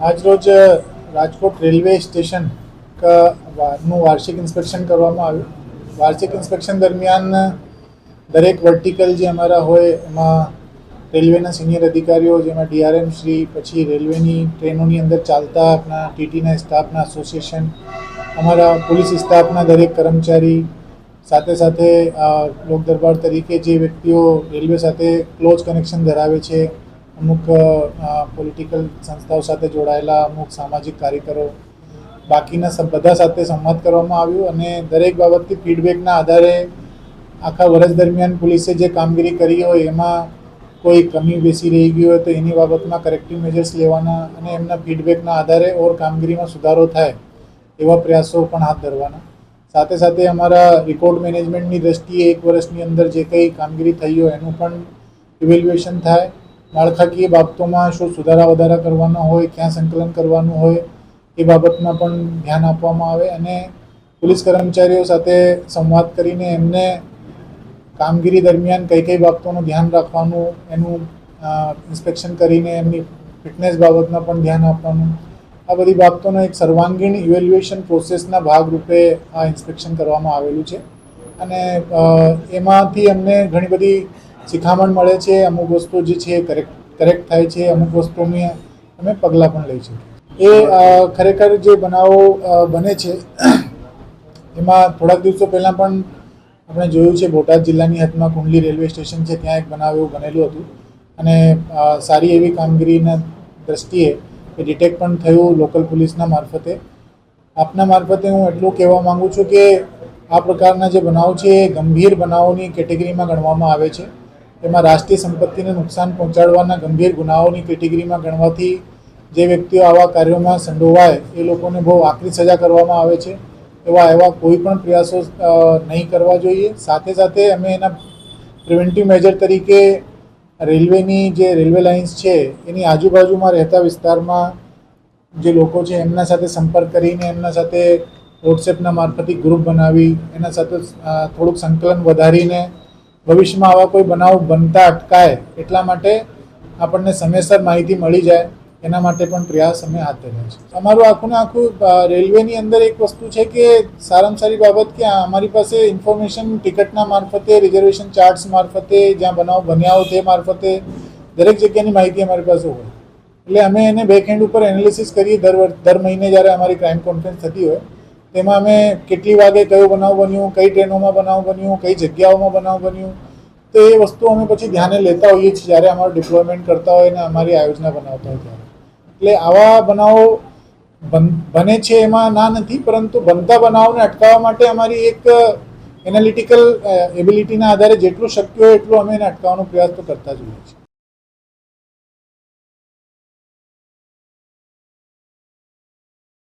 આજરોજ રાજકોટ રેલવે સ્ટેશનનું વાર્ષિક ઇન્સ્પેક્શન કરવામાં આવ્યું. વાર્ષિક ઇન્સ્પેક્શન દરમિયાન દરેક વર્ટિકલ જે અમારા હોય, એમાં રેલવેના સિનિયર અધિકારીઓ, જેમાં ડીઆરએમ શ્રી, પછી રેલવેની ટ્રેનોની અંદર ચાલતા આપણા ટીટીના સ્ટાફના એસોસિએશન, અમારા પોલીસ સ્ટાફના દરેક કર્મચારી, સાથે સાથે લોક દરબાર તરીકે જે વ્યક્તિઓ રેલવે સાથે ક્લોઝ કનેક્શન ધરાવે છે અમુક પોલિટિકલ સંસ્થાઓ સાથે જોડાયેલા અમુક સામાજિક કાર્યકરો, બાકીના બધા સાથે સંવાદ કરવામાં આવ્યું અને દરેક બાબતથી ફીડબેકના આધારે આખા વર્ષ દરમિયાન પોલીસે જે કામગીરી કરી હોય એમાં કોઈ કમી બેસી રહી ગઈ હોય તો એની બાબતમાં કરેક્ટિવ મેજર્સ લેવાના અને એમના ફીડબેકના આધારે ઓર કામગીરીમાં સુધારો થાય એવા પ્રયાસો પણ હાથ ધરવાના. સાથે સાથે અમારા રેકોર્ડ મેનેજમેન્ટની દ્રષ્ટિએ એક વર્ષની અંદર જે કંઈ કામગીરી થઈ હોય એનું પણ ઇવેલ્યુએશન થાય. માળખાકીય બાબતોમાં શું સુધારા વધારા કરવાના હોય, ક્યાં સંકલન કરવાનું હોય, એ બાબતમાં પણ ધ્યાન આપવામાં આવે અને પોલીસ કર્મચારીઓ સાથે સંવાદ કરીને એમને કામગીરી દરમિયાન કઈ કઈ બાબતોનું ધ્યાન રાખવાનું, એનું ઇન્સ્પેક્શન કરીને એમની ફિટનેસ બાબતમાં પણ ધ્યાન આપવાનું. આ બધી બાબતોનો એક સર્વાંગીણ ઇવેલ્યુએશન પ્રોસેસના ભાગરૂપે આ ઇન્સ્પેક્શન કરવામાં આવેલું છે. અને એમાંથી અમને ઘણી બધી શિખામણ મળે છે, અમુક વસ્તુ જે છે કરેક્ટ કરેક્ટ થાય છે, અમુક વસ્તુની અમે પગલાં પણ લઈ શકીએ એ ખરેખર જે બનાવો બને છે, એમાં થોડાક દિવસો પહેલાં પણ આપણે જોયું છે, બોટાદ જિલ્લાની હદમાં કુંડલી રેલવે સ્ટેશન છે, ત્યાં એક બનાવ એવું બનેલું હતું. અને સારી એવી કામગીરીના દ્રષ્ટિએ એ ડિટેક્ટ પણ થયું લોકલ પોલીસના મારફતે. આપના મારફતે હું એટલું કહેવા માગું છું કે આ પ્રકારના જે બનાવ છે, એ ગંભીર બનાવોની કેટેગરીમાં ગણવામાં આવે છે. એમાં રાષ્ટ્રીય સંપત્તિને નુકસાન પહોંચાડવાના ગંભીર ગુનાઓની કેટેગરીમાં ગણવાથી જે વ્યક્તિઓ આવા કાર્યોમાં સંડોવાય, એ લોકોને બહુ આકરી સજા કરવામાં આવે છે. એવા એવા કોઈ પણ પ્રયાસો નહીં કરવા જોઈએ. સાથે સાથે અમે એના પ્રિવેન્ટિવ મેજર તરીકે રેલવેની જે રેલવે લાઇન્સ છે, એની આજુબાજુમાં રહેતા વિસ્તારમાં જે લોકો છે, એમના સાથે સંપર્ક કરીને, એમના સાથે વોટ્સએપના મારફતે ગ્રુપ બનાવી, એના સાથે થોડુંક સંકલન વધારીને ભવિષ્યમાં આવા કોઈ બનાવ બનતા અટકાય એટલા માટે આપણને સમયસર માહિતી મળી જાય, એના માટે પણ પ્રયાસ અમે હાથ ધર્યા છે. અમારું આખું ને આખું રેલવેની અંદર એક વસ્તુ છે કે સારામાં સારી બાબત કે અમારી પાસે ઇન્ફોર્મેશન ટિકિટના મારફતે, રિઝર્વેશન ચાર્ટ્સ મારફતે, જ્યાં બનાવ બન્યા હોય તે મારફતે દરેક જગ્યાની માહિતી અમારી પાસે હોય. એટલે અમે એને બેક હેન્ડ ઉપર એનાલિસિસ કરીએ દર દર મહિને જ્યારે અમારી ક્રાઇમ કોન્ફરન્સ થતી હોય તેમાં અમે કેટલી વાગે કયો બનાવ બન્યું, કઈ ટ્રેનોમાં બનાવ બન્યું, કઈ જગ્યાઓમાં બનાવ બન્યું, તો એ વસ્તુ અમે પછી ધ્યાને લેતા હોઈએ છીએ જ્યારે અમારું ડિપ્લોયમેન્ટ કરતા હોય અને અમારી આયોજના બનાવતા હોય ત્યારે. એટલે આવા બનાવો બન- છે એમાં ના નથી, પરંતુ બનતા બનાવોને અટકાવવા માટે અમારી એક એનાલિટિકલ એબિલિટીના આધારે જેટલું શક્ય હોય એટલું અમે એને અટકાવવાનો પ્રયાસ તો કરતા જ હોઈએ છીએ.